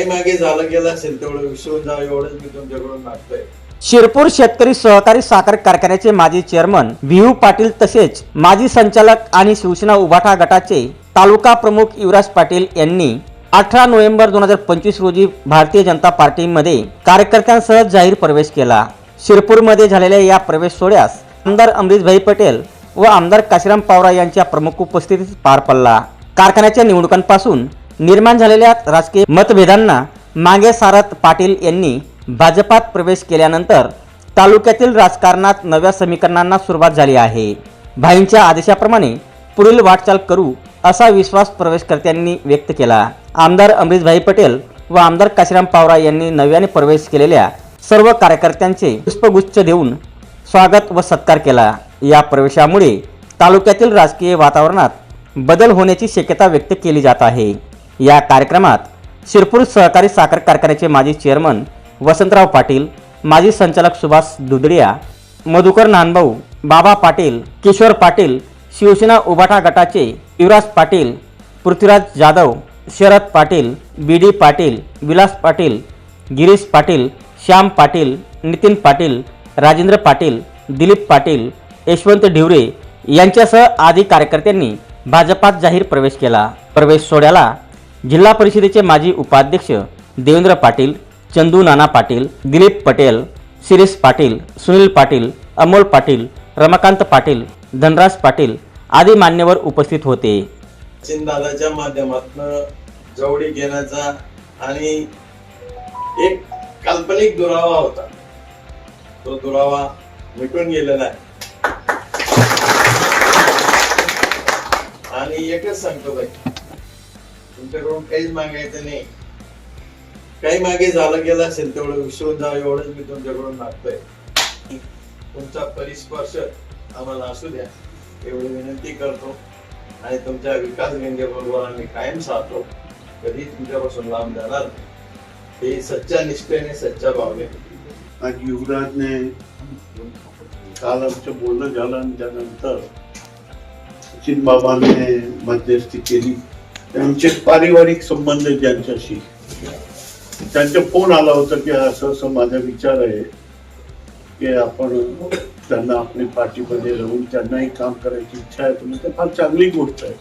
काही मागे झालं गेलं असेल तेवढं विसरून जावं एवढंच मी तुमच्याकडून मागतोय. शिरपूर शेतकरी सहकारी साखर कारखान्याचे माजी चेअरमन विहू पाटील तसेच माजी संचालक आणि शिवसेना उभाठा गटाचे तालुका प्रमुख युवराज पाटील यांनी अठरा नोव्हेंबर दोन हजार पंचवीस रोजी भारतीय जनता पार्टीमध्ये कार्यकर्त्यांसह जाहीर प्रवेश केला. शिरपूरमध्ये झालेल्या या प्रवेश सोहळ्यास आमदार अमरीशभाई पटेल व आमदार काशीराम पावरा यांच्या प्रमुख उपस्थितीत पार पडला. कारखान्याच्या निवडणुकांपासून निर्माण झालेल्या राजकीय मतभेदांना मागे सारत पाटील यांनी भाजपात प्रवेश केल्यानंतर तालुक्यातील राजकारणात नव्या समीकरणांना सुरुवात झाली आहे. भाईंच्या आदेशाप्रमाणे पुढील वाटचाल करू असा विश्वास प्रवेशकर्त्यांनी व्यक्त केला. आमदार अमरीशभाई पटेल व आमदार काशीराम पावरा यांनी नव्याने प्रवेश केलेल्या सर्व कार्यकर्त्यांचे पुष्पगुच्छ देऊन स्वागत व सत्कार केला. या प्रवेशामुळे तालुक्यातील राजकीय वातावरणात बदल होण्याची शक्यता व्यक्त केली जात आहे. या कार्यक्रमात शिरपूर सहकारी साखर कारखान्याचे माजी चेअरमन वसंतराव पाटील माजी संचालक सुभाष दुदडिया मधुकर नानभाऊ बाबा पाटील किशोर पाटील शिवसेना उभाटा गटाचे युवराज पाटील पृथ्वीराज जाधव शरद पाटील बी डी पाटील विलास पाटील गिरीश पाटील श्याम पाटील नितीन पाटील राजेंद्र पाटील दिलीप पाटील यशवंत ढिवरे यांच्यासह आदी कार्यकर्त्यांनी भाजपात जाहीर प्रवेश केला. प्रवेश सोहळ्याला जिल्हा परिषदेचे माजी उपाध्यक्ष देवेंद्र पाटील चंदू नाना पाटील दिलीप पटेल शिरीष पाटील सुनील पाटील अमोल पाटील रमाकांत पाटील धनराज पाटील आदी मान्यवर उपस्थित होते. दादाच्या माध्यमातून जवळी घेण्याचा आणि एक काल्पनिक दुरावा होता. तो दुरावा मिटून गेलेला आहे. आणि एकच सांगतो बाई तुमच्याकडून काहीच मागायचं नाही. काही मागे झालं गेलं असेल तेवढं विसरून जावं एवढंच मी तुमच्याकडून मागतोय. तुमचा परिस्पर्श आम्हाला असू द्या. एवढी विनंती करतो. आणि तुमच्या विकास गंगेबरोबर आम्ही कायम साधतो. कधी तुमच्यापासून लांब जाणार हे सच्च्या निष्ठेने सच्च्या भावने आज युवराजने काल आमचं बोलणं झालं आणि त्यानंतर सचिन बाबाने मध्यस्थी केली. त्यांचे पारिवारिक संबंध ज्यांच्याशी. त्यांचा फोन आला होता की असं असं माझा विचार आहे की आपण त्यांना आपली पार्टीमध्ये राहून त्यांनाही काम करायची इच्छा आहे. तुम्ही ते फार चांगली गोष्ट आहे.